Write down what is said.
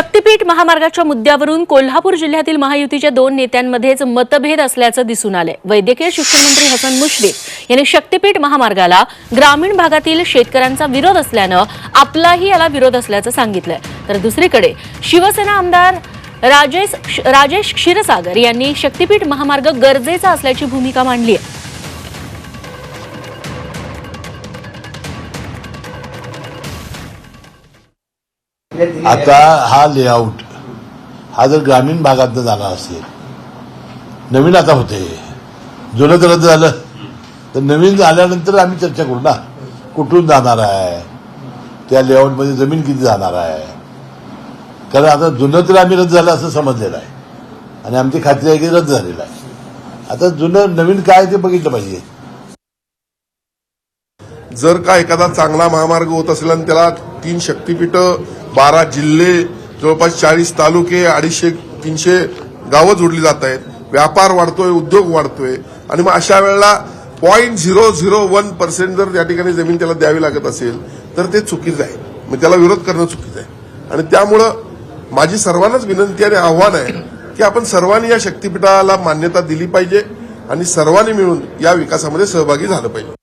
शक्तीपीठ महामार्गाच्या मुद्द्यावरून कोल्हापूर जिल्ह्यातील महायुतीच्या दोन नेत्यांमध्येच मतभेद असल्याचं दिसून आलंय. वैद्यकीय शिक्षण मंत्री हसन मुश्रीफ यांनी शक्तीपीठ महामार्गाला ग्रामीण भागातील शेतकऱ्यांचा विरोध असल्यानं आपलाही याला विरोध असल्याचं सांगितलंय. तर दुसरीकडे शिवसेना आमदार राजेश राजेश क्षीरसागर यांनी शक्तीपीठ महामार्ग गरजेचा असल्याची भूमिका मांडली आहे आता हा लेआउट हा जर ग्रामीण भागात झाला असेल नवीन आता होते. जुनं तर रद्द झालं. तर नवीन झाल्यानंतर आम्ही चर्चा करू ना. कुठून जाणार आहे? त्या लेआउटमध्ये जमीन किती जाणार आहे? कारण आता जुनं तर आम्ही रद्द झालं असं समजलेलं आहे. आणि आमची खात्री आहे की रद्द झालेलं आहे. आता जुनं नवीन काय ते बघितलं पाहिजे. जर का एखादा चांगला महामार्ग होत असेल आणि त्याला तीन शक्तीपीठं बारा जिल्हे जवळपास चाळीस तालुके अडीचशे तीनशे गावं जोडली जात आहेत. व्यापार वाढतोय उद्योग वाढतोय. आणि मग अशा वेळेला point zero zero one percent जर त्या ठिकाणी जमीन त्याला द्यावी लागत असेल तर ते चुकीचं आहे. मग त्याला विरोध करणं चुकीचं आहे. आणि त्यामुळं माझी सर्वांनाच विनंती आणि आव्हान आहे की आपण सर्वांनी या शक्तीपीठाला मान्यता दिली पाहिजे आणि सर्वांनी मिळून या विकासामध्ये सहभागी झालं पाहिजे.